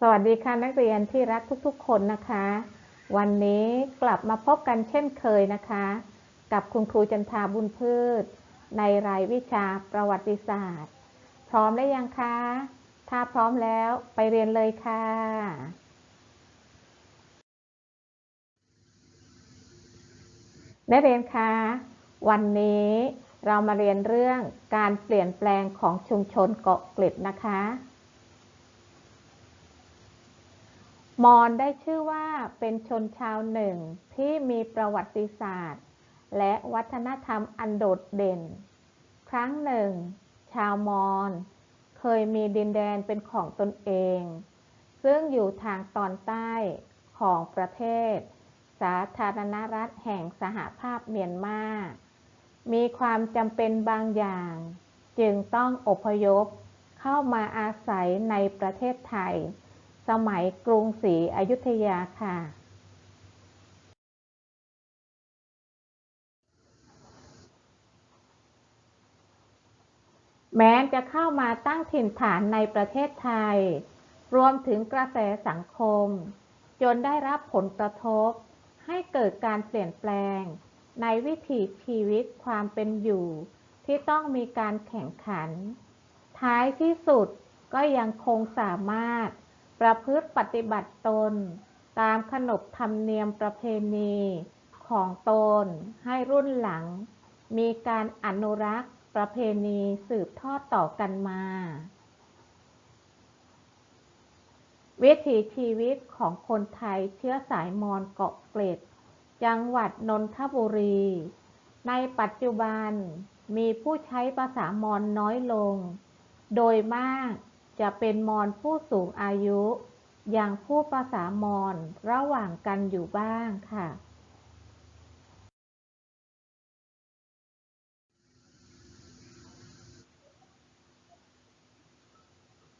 สวัสดีค่ะนักเรียนที่รักทุกๆ คนนะคะ วันนี้กลับมาพบกันเช่นเคยนะคะ กับคุณครูจันทาบุญพืช ในรายวิชาประวัติศาสตร์ พร้อมได้ยังคะ ถ้าพร้อมแล้วไปเรียนเลยค่ะ นักเรียนคะวันนี้เรามาเรียนเรื่องการเปลี่ยนแปลงของชุมชนเกาะเกร็ดนะคะ มอญได้ชื่อว่าเป็นชนชาวหนึ่งที่มีประวัติศาสตร์ และวัฒนธรรมอันโดดเด่น ครั้งหนึ่ง ชาวมอญเคยมีดินแดนเป็นของตนเอง ซึ่งอยู่ทางตอนใต้ของประเทศ สาธารณรัฐแห่งสหภาพเมียนมา มีความจำเป็นบางอย่าง จึงต้องอพยพเข้ามาอาศัยในประเทศไทย สมัยกรุงศรีอยุธยาค่ะ แม้จะเข้ามาตั้งถิ่นฐานในประเทศไทย รวมถึงกระแสสังคม จนได้รับผลกระทบ ให้เกิดการเปลี่ยนแปลง ในวิถีชีวิตความเป็นอยู่ที่ต้องมีการแข่งขัน ท้ายที่สุดก็ยังคงสามารถ ประพฤติปฏิบัติตน ตามขนบธรรมเนียมประเพณีของตนให้รุ่นหลัง มีการอนุรักษ์ประเพณีสืบทอดต่อกันมา วิถีชีวิตของคนไทยเชื้อสายมอญเกาะเกร็ด จังหวัดนนทบุรี ในปัจจุบันมีผู้ใช้ภาษามอญน้อยลง โดยมาก จะเป็นมอญผู้สูงอายุอย่างผู้ภาษามอญระหว่างกันอยู่บ้างค่ะ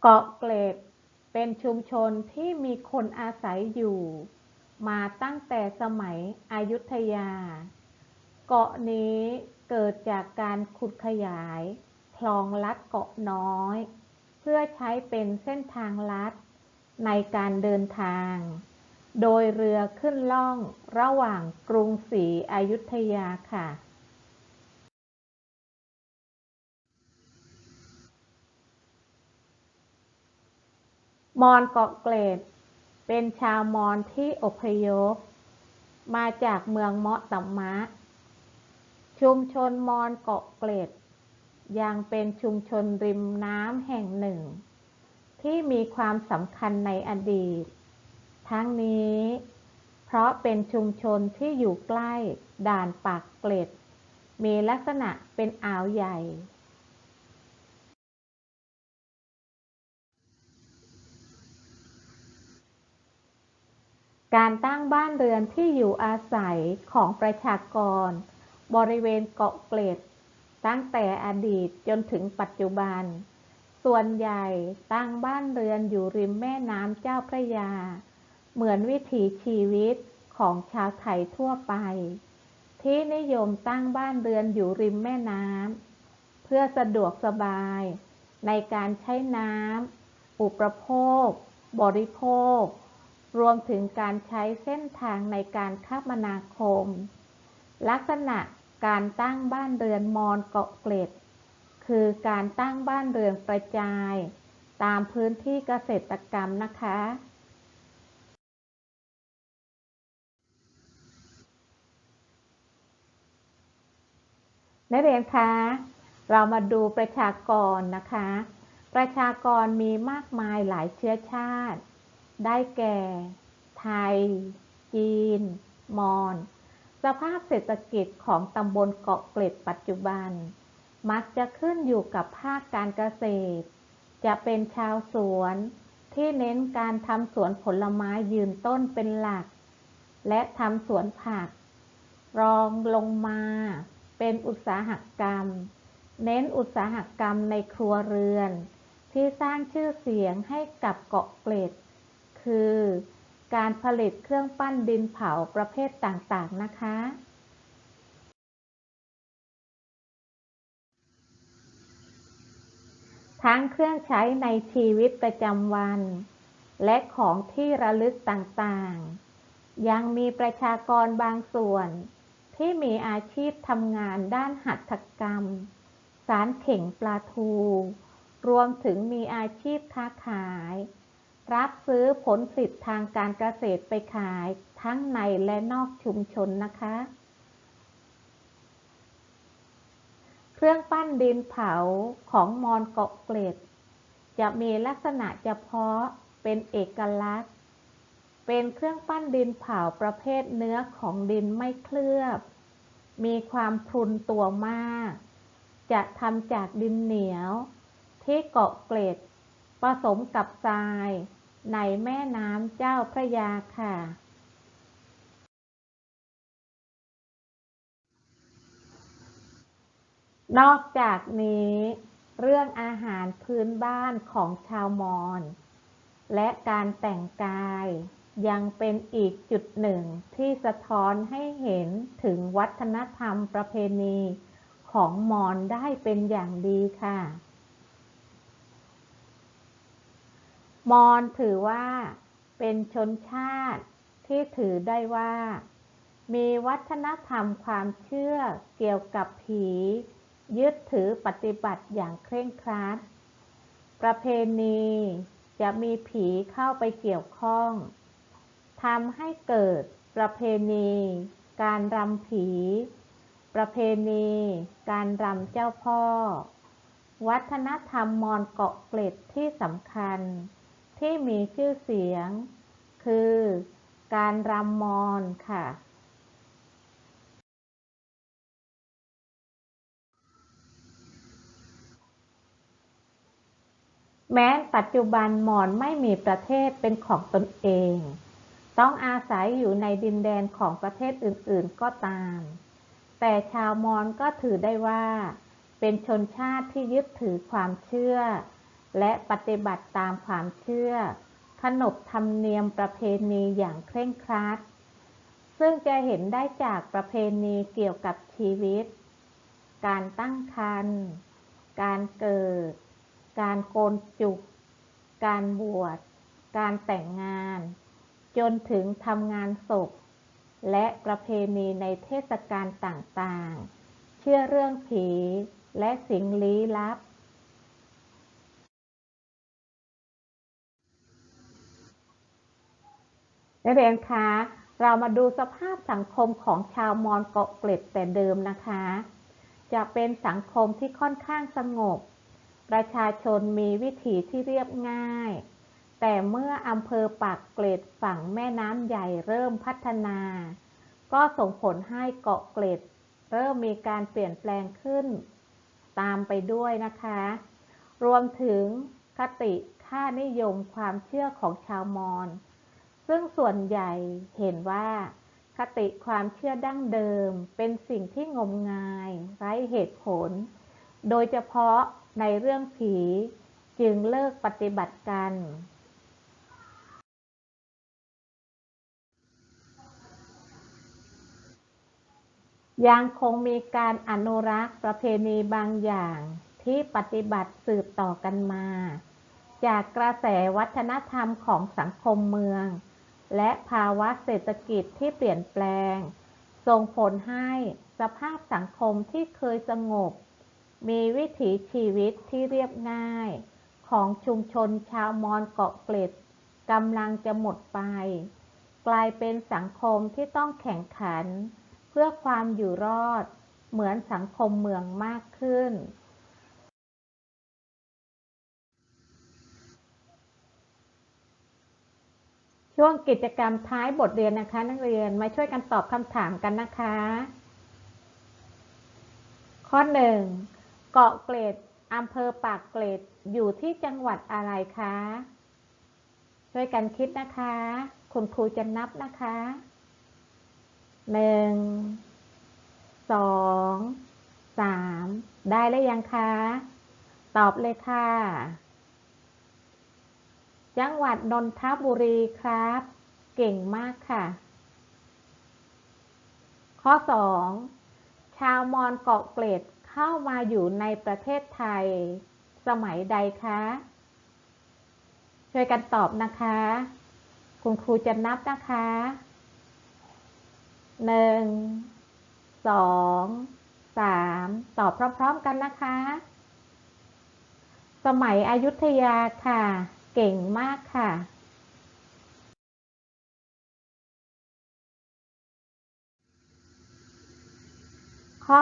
เกาะเกร็ดเป็นชุมชนที่มีคนอาศัยอยู่ มาตั้งแต่สมัยอยุธยา เกาะนี้เกิดจากการขุดขยาย คลองลัดเกาะน้อย เพื่อใช้เป็นเส้นทางลัด ในการเดินทาง โดยเรือขึ้นล่องระหว่างกรุงศรีอยุธยาค่ะ มอญเกาะเกร็ดเป็นชาวมอญที่อพยพ มาจากเมืองเมาะตำมมะ ชุมชนมอญเกาะเกร็ด ยังเป็นชุมชนริมน้ำแห่งหนึ่ง ที่มีความสำคัญในอดีต ทั้งนี้ เพราะเป็นชุมชนที่อยู่ใกล้ด่านปากเกร็ด มีลักษณะเป็นอ่าวใหญ่ การตั้งบ้านเรือนที่อยู่อาศัยของประชากร บริเวณเกาะเกร็ด ตั้งแต่อดีตจนถึงปัจจุบัน ส่วนใหญ่ตั้งบ้านเรือนอยู่ริมแม่น้ำเจ้าพระยา เหมือนวิถีชีวิตของชาวไทยทั่วไป ที่นิยมตั้งบ้านเรือนอยู่ริมแม่น้ำเพื่อสะดวกสบาย ในการใช้น้ำอุปโภค บริโภค รวมถึงการใช้เส้นทางในการคมนาคม ลักษณะ การตั้งบ้านเรือนมอญเกาะเกร็ด คือการตั้งบ้านเรือนกระจาย ตามพื้นที่เกษตรกรรมนะคะ นักเรียนคะเรามาดูประชากรนะคะ ประชากรมีมากมายหลายเชื้อชาติ ได้แก่ ไทย จีน มอญ สภาพเศรษฐกิจของตำบลเกาะเกร็ดปัจจุบัน มักจะขึ้นอยู่กับภาคการเกษตร จะเป็นชาวสวน ที่เน้นการทำสวนผลไม้ยืนต้นเป็นหลัก และทำสวนผัก รองลงมา เป็นอุตสาหกรรม เน้นอุตสาหกรรมในครัวเรือน ที่สร้างชื่อเสียงให้กับเกาะเกร็ด คือ การผลิตเครื่องปั้นดินเผาประเภทต่าง ๆ นะคะทั้งเครื่องใช้ในชีวิตประจำวัน และของที่ระลึกต่างๆ ยังมีประชากรบางส่วน ที่มีอาชีพทำงานด้านหัตถกรรม สารเข่งปลาทู รวมถึงมีอาชีพค้าขาย รับซื้อผลผลิตทางการเกษตรไปขายทั้งในและนอกชุมชนนะคะ เครื่องปั้นดินเผาของมอนเกาะเกร็ด จะมีลักษณะเฉพาะเป็นเอกลักษณ์ เป็นเครื่องปั้นดินเผาประเภทเนื้อของดินไม่เคลือบ มีความพรุนตัวมาก จะทำจากดินเหนียว ที่เกาะเกร็ดผสมกับทราย ในแม่น้ำเจ้าพระยาค่ะ นอกจากนี้ เรื่องอาหารพื้นบ้านของชาวมอญและการแต่งกายยังเป็นอีกจุดหนึ่งที่สะท้อนให้เห็นถึงวัฒนธรรมประเพณีของมอญได้เป็นอย่างดีค่ะ มอญถือว่าเป็นชนชาติที่ถือได้ว่า มีวัฒนธรรมความเชื่อเกี่ยวกับผี ยึดถือปฏิบัติอย่างเคร่งครัด ประเพณีจะมีผีเข้าไปเกี่ยวข้องทำให้เกิดประเพณี การรำผี ประเพณี การรำเจ้าพ่อ วัฒนธรรมมอญเกาะเกร็ดที่สำคัญ ที่มีชื่อเสียง คือการรำมอญค่ะ แม้ปัจจุบันมอญไม่มีประเทศเป็นของตนเอง ต้องอาศัยอยู่ในดินแดนของประเทศอื่นๆก็ตาม แต่ชาวมอญก็ถือได้ว่า เป็นชนชาติที่ยึดถือความเชื่อ และปฏิบัติตามความเชื่อ ขนบธรรมเนียมประเพณีอย่างเคร่งครัด ซึ่งจะเห็นได้จากประเพณีเกี่ยวกับชีวิต การตั้งครรภ์ การเกิด การโกนจุก การบวช การแต่งงาน จนถึงทำงานศพ และประเพณีในเทศกาลต่างๆ เชื่อเรื่องผีและสิ่งลี้ลับ นักเรียนคะเรามาดูสภาพสังคมของชาวมอญเกาะเกร็ดแต่เดิมนะคะ จะเป็นสังคมที่ค่อนข้างสงบ ประชาชนมีวิถีที่เรียบง่าย แต่เมื่ออำเภอปากเกร็ดฝั่งแม่น้ำใหญ่เริ่มพัฒนา ก็ส่งผลให้เกาะเกร็ด เริ่มมีการเปลี่ยนแปลงขึ้น ตามไปด้วยนะคะ รวมถึงคติค่านิยมความเชื่อของชาวมอญ ซึ่งส่วนใหญ่เห็นว่า คติความเชื่อดั้งเดิม เป็นสิ่งที่งมงาย ไร้เหตุผล โดยเฉพาะในเรื่องผีจึงเลิกปฏิบัติกัน ยังคงมีการอนุรักษ์ประเพณีบางอย่างที่ปฏิบัติสืบต่อกันมา จากกระแสวัฒนธรรมของสังคมเมือง และภาวะเศรษฐกิจที่เปลี่ยนแปลง ส่งผลให้สภาพสังคมที่เคยสงบ มีวิถีชีวิตที่เรียบง่าย ของชุมชนชาวมอญเกาะเกร็ดกำลังจะหมดไป กลายเป็นสังคมที่ต้องแข่งขัน เพื่อความอยู่รอด เหมือนสังคมเมืองมากขึ้น ช่วงกิจกรรมท้ายบทเรียนนะคะ นักเรียนมาช่วยกันตอบคำถามกันนะคะ ข้อ 1. เกาะเกร็ดอำเภอปากเกร็ดอยู่ที่จังหวัดอะไรคะ ช่วยกันคิดนะคะ คุณครูจะนับนะคะหนึ่งสองสามได้แล้วยังคะ ตอบเลยค่ะ จังหวัดนนทบุรีครับ เก่งมากค่ะ ข้อสองชาวมอญเกาะเกร็ดเข้ามาอยู่ในประเทศไทย สมัยใดคะ ช่วยกันตอบนะคะ คุณครูจะนับนะคะหนึ่งสองสามตอบพร้อมๆกันนะคะ สมัยอยุธยาค่ะ เก่งมากค่ะข้อ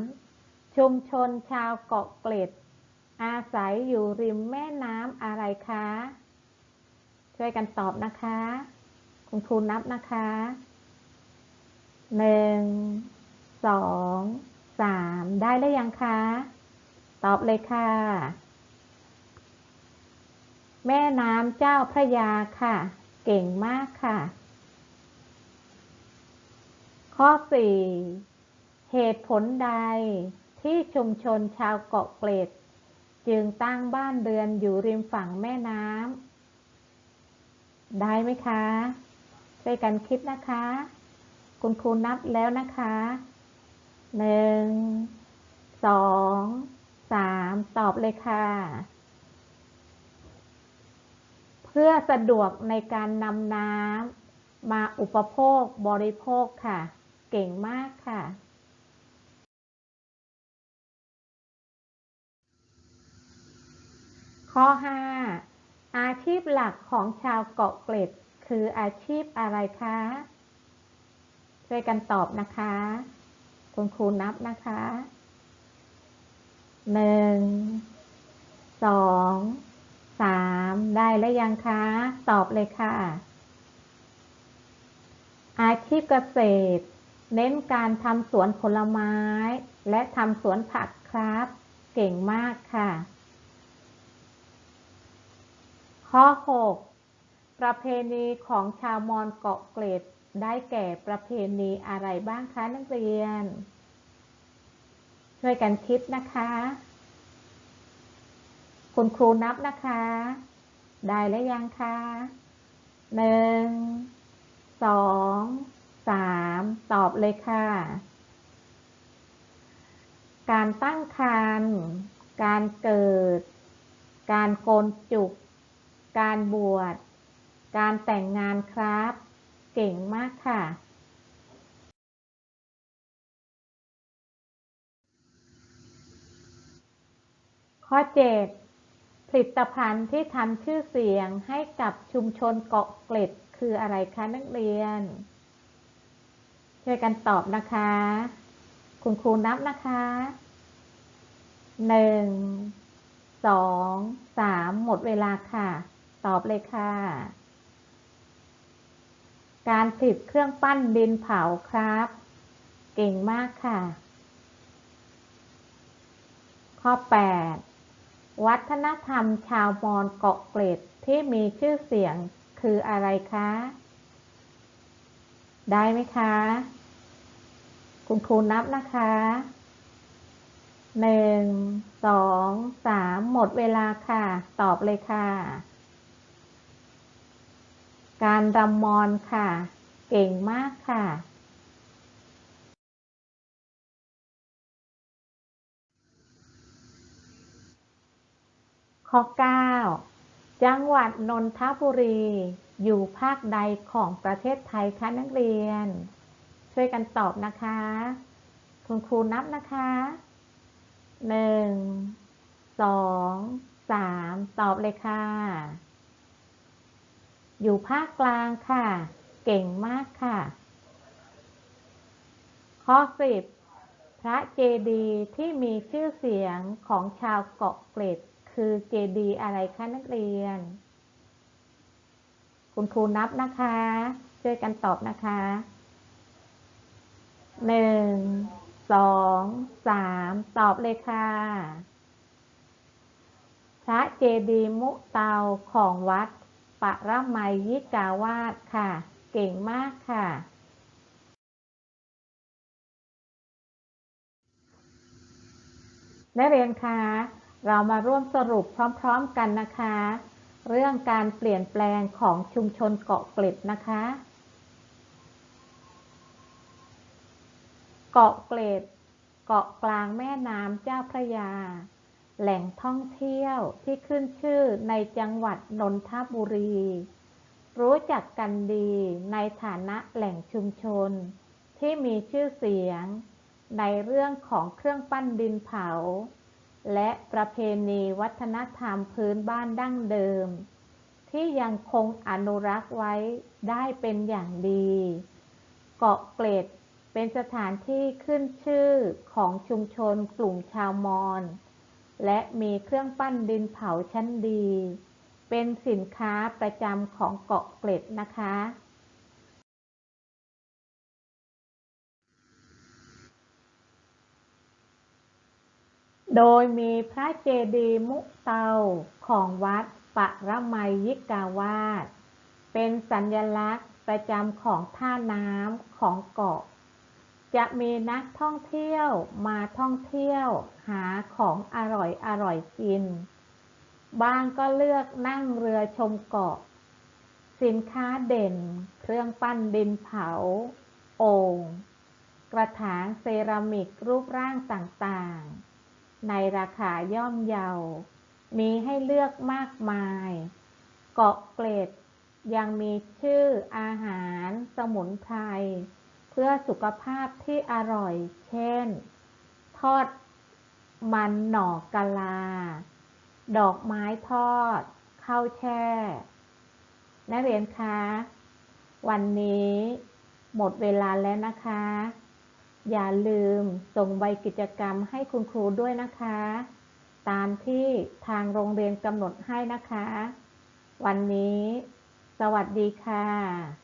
3 ชุมชนชาวเกาะเกร็ด อาศัยอยู่ริมแม่น้ำอะไรคะ ช่วยกันตอบนะคะ คุณครูนับนะคะหนึ่งสองสามได้แล้วยังคะ ตอบเลยค่ะ แม่น้ำเจ้าพระยาค่ะ เก่งมากค่ะ ข้อ 4 เหตุผลใดที่ชุมชนชาวเกาะเกร็ด จึงตั้งบ้านเรือนอยู่ริมฝั่งแม่น้ำได้ไหมคะช่วยกันคิดนะคะ คุณครูนับแล้วนะคะหนึ่งสองสามตอบเลยค่ะ พื่อสะดวกในการนำน้ำมาอุปโภคบริโภคค่ะ เก่งมากค่ะ ข้อ 5 อาชีพหลักของชาวเกาะเกร็ดคืออาชีพอะไรคะ ช่วยกันตอบนะคะ คุณครูนับนะคะ หนึ่ง สอง สามได้แล้วยังคะ ตอบเลยค่ะ อาชีพเกษตร เน้นการทำสวนผลไม้ และทำสวนผักครับ เก่งมากค่ะ ข้อ 6 ประเพณีของชาวมอญเกาะเกร็ดได้แก่ประเพณีอะไรบ้างคะนักเรียน ช่วยกันคิดนะคะ คุณครูนับนะคะ ได้แล้วยังคะหนึ่งสองสามตอบเลยค่ะ การตั้งครรภ์การเกิด การโกนจุก การบวช การแต่งงานครับ เก่งมากค่ะ ข้อ7ผ ลิตภัณฑ์ที่ทำชื่อเสียงให้กับชุมชนเกาะเกร็ดคืออะไรคะนักเรียน ช่วยกันตอบนะคะ คุณครูนับนะคะหนึ่งสองสามหมดเวลาค่ะ ตอบเลยค่ะ การผลิตเครื่องปั้นดินเผาครับ เก่งมากค่ะ ข้อ 8 วัฒนธรรมชาวมอญเกาะเกร็ดที่มีชื่อเสียงคืออะไรคะ ได้ไหมคะ คุณครูนับนะคะหนึ่งสองสามหมดเวลาค่ะ ตอบเลยค่ะ การรำมอนค่ะ เก่งมากค่ะ ข้อ 9 จังหวัดนนทบุรี อยู่ภาคใดของประเทศไทยคะนักเรียน ช่วยกันตอบนะคะ คุณครูนับนะคะหนึ่งสองสามตอบเลยค่ะ อยู่ภาคกลางค่ะ เก่งมากค่ะ ข้อ 10พระเจดีย์ที่มีชื่อเสียงของชาวเกาะเกร็ด คือเจดีอะไรคะนักเรียน คุณครูนับนะคะ ช่วยกันตอบนะคะหนึ่งสองสามตอบเลยค่ะ พระเจดีมุเตาของวัดปรมัยยิกาวาสค่ะ เก่งมากค่ะนักเรียนคะ เรามาร่วมสรุปพร้อมๆกันนะคะ เรื่องการเปลี่ยนแปลงของชุมชนเกาะเกร็ดนะคะ เกาะเกร็ดเกาะกลางแม่น้ำเจ้าพระยา แหล่งท่องเที่ยวที่ขึ้นชื่อในจังหวัดนนทบุรี รู้จักกันดีในฐานะแหล่งชุมชน ที่มีชื่อเสียง ในเรื่องของเครื่องปั้นดินเผา และประเพณีวัฒนธรรมพื้นบ้านดั้งเดิม ที่ยังคงอนุรักษ์ไว้ได้เป็นอย่างดี เกาะเกร็ดเป็นสถานที่ขึ้นชื่อของชุมชนกลุ่มชาวมอญและมีเครื่องปั้นดินเผาชั้นดี เป็นสินค้าประจำของเกาะเกร็ดนะคะ โดยมีพระเจดีย์มุเตาของวัดปะระไมยิกาวาสเป็นสัญลักษณ์ประจำของท่าน้ำของเกาะ จะมีนักท่องเที่ยวมาท่องเที่ยวหาของอร่อยอร่อยกิน บางก็เลือกนั่งเรือชมเกาะ สินค้าเด่น เครื่องปั้นดินเผา โอ่งกระถางเซรามิกรูปร่างต่างๆ ในราคาย่อมเยา มีให้เลือกมากมาย เกาะเกร็ด ยังมีชื่ออาหาร สมุนไพร เพื่อสุขภาพที่อร่อย เช่น ทอดมันหน่อกะลา ดอกไม้ทอด ข้าวแช่ นักเรียนคะ วันนี้หมดเวลาแล้วนะคะ อย่าลืมส่งใบกิจกรรมให้คุณครูด้วยนะคะ ตามที่ทางโรงเรียนกำหนดให้นะคะ วันนี้ สวัสดีค่ะ